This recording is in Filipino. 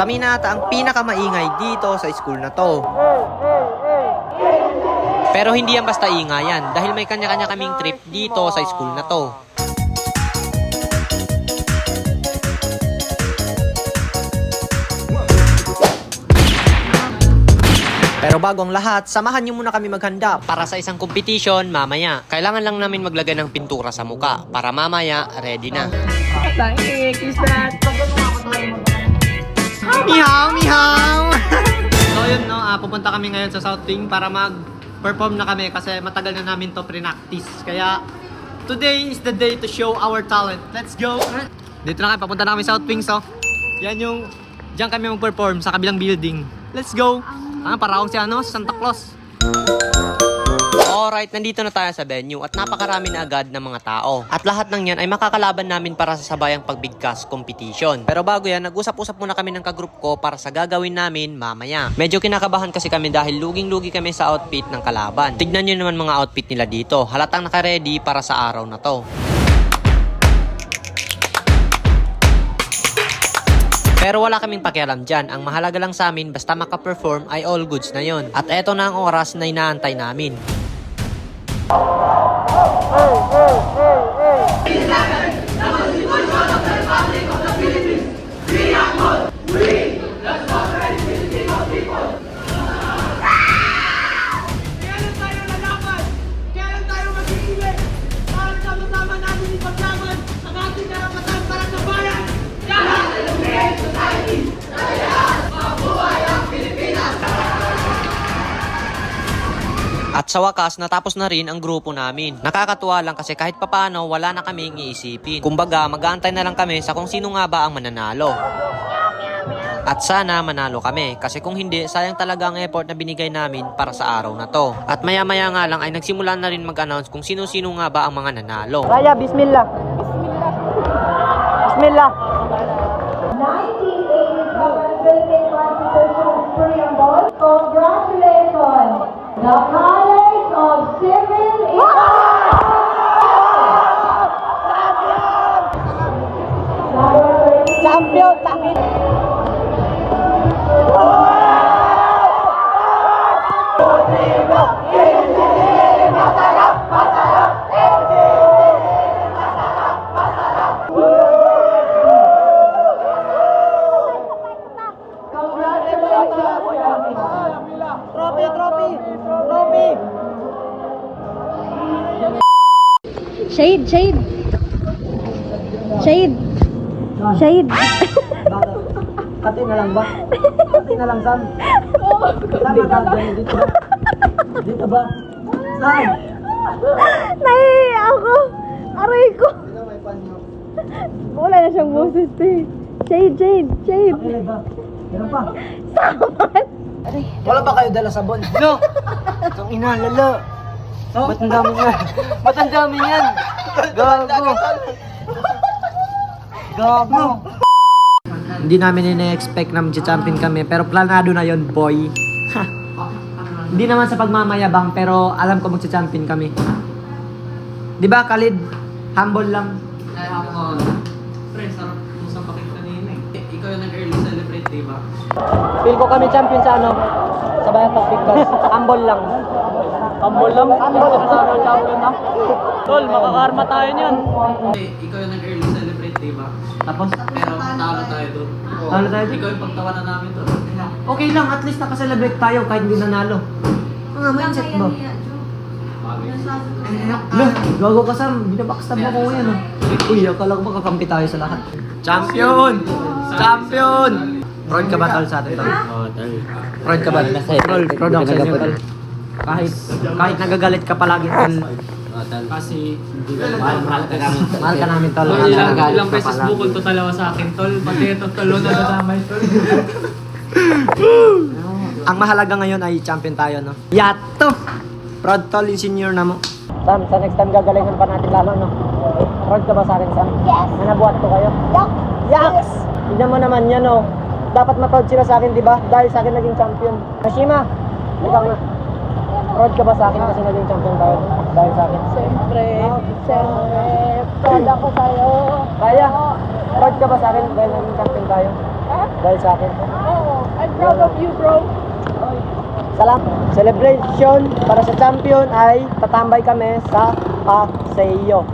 Kami na ata ang pinakamaingay dito sa school na to. Pero hindi yan basta ingay yan dahil may kanya-kanya kaming trip dito sa school na to. Pero bago ang lahat, samahan niyo muna kami maghanda para sa isang competition mamaya. Kailangan lang namin maglagay ng pintura sa muka para mamaya ready na. Mihaw, mihaw! so yun no, ah, pupunta kami ngayon sa South Wing para mag-perform na kami kasi matagal na namin to pre-practice. Kaya today is the day to show our talent. Let's go! Dito na kami, papunta na kami sa South Wing so. Yan yung, diyan kami mag-perform sa kabilang building. Let's go! Ah, para akong si ano, si Santa Claus. Alright, nandito na tayo sa venue at napakarami na agad ng mga tao. At lahat ng yan ay makakalaban namin para sa sabayang pagbigkas competition. Pero bago yan, nag-usap-usap muna kami ng kagroup ko para sa gagawin namin mamaya. Medyo kinakabahan kasi kami dahil luging-lugi kami sa outfit ng kalaban. Tignan nyo naman mga outfit nila dito. Halatang naka-ready para sa araw na to. Pero wala kaming pakialam dyan. Ang mahalaga lang sa amin, basta makaperform ay all goods na yon. At eto na ang oras na inaantay namin. 에이, 에이, 에이, 에이. At sa wakas, natapos na rin ang grupo namin. Nakakatuwa lang kasi kahit papano, wala na kaming iisipin. Kumbaga, mag-aantay na lang kami sa kung sino nga ba ang mananalo. At sana manalo kami kasi kung hindi, sayang talaga ang effort na binigay namin para sa araw na to. At maya-maya nga lang ay nagsimula na rin mag-announce kung sino-sino nga ba ang mga nanalo. Raya, bismillah. Bismillah. 1980 Shade, shade. Shade. Shade. Kati na lang ba? Kati na lang, Sam. Sam, dito ba? Dito ba? Sam! Nahihiya ako. Aray ko. Dito may panyo. Wala na siyang boses eh. Shade, shade, shade. Okay ba? Meron pa? Saman. Wala ba kayo dala sabon? No! Itong ina, lala. Ba't ang dami yan? Ba't ang dami yan? Gago. Gago. Hindi namin ina-expect na mag-champion kami, pero planado na yon boy. Ha. Hindi naman sa pagmamayabang, pero alam ko mag-champion kami. Di ba, Khalid? Humble lang. Ay, ako, pre, sarap mo sa pakit kanina eh. Ikaw yung nag-early celebrate, di ba? Feel ko kami champion sa ano? Sa Bayan Pagpigkas. Humble lang. Na. Tol, makakarma tayo niyan. Ikaw yung nag-early celebrate, di ba? Tapos, Pero talo tayo doon. Talo tayo doon? Ikaw yung pagtawanan namin doon. okay lang. At least nakaselebrate tayo kahit hindi nanalo. Mga mindset mo. Lah, gago ka Sam. Binabackstab mo ko ngayon. Oh. Uy, akala ko makakampi tayo sa lahat. Champion! Champion! Proud ka ba tol sa atin tol? Oo, tol. Proud ka ba? Proud, proud ako sa inyo tol. Kahit, kahit nagagalit ka palagi tol. Kasi, mahal, mahal ka namin. Mahal ka namin tol. Tol, ilang, Nagagalit ilang ka beses palagi. bukol to talawa sa akin, tol. Pati ito, tol, na nadamay, tol. Ang mahalaga ngayon ay champion tayo, no? Yato! Proud tol yung senior na mo. Sam, sa next time gagalingan pa natin lalo, no? Proud ka ba sa akin, Sam? Yes! Na nabuhat ko kayo? Yak! Yaks! Tignan mo naman yan, no? Dapat ma-proud sila sa akin, di ba? Dahil sa akin naging champion. Hashima, ikaw nga. Proud ka ba sa akin kasi naging champion tayo dahil sa akin? Siyempre, siyempre, proud ako sa'yo. Kaya, proud ka ba sa akin dahil naging champion tayo? Ha? Dahil sa akin? Oo, I'm proud of you bro. Salamat. Celebration para sa champion ay tatambay kami sa Paseo.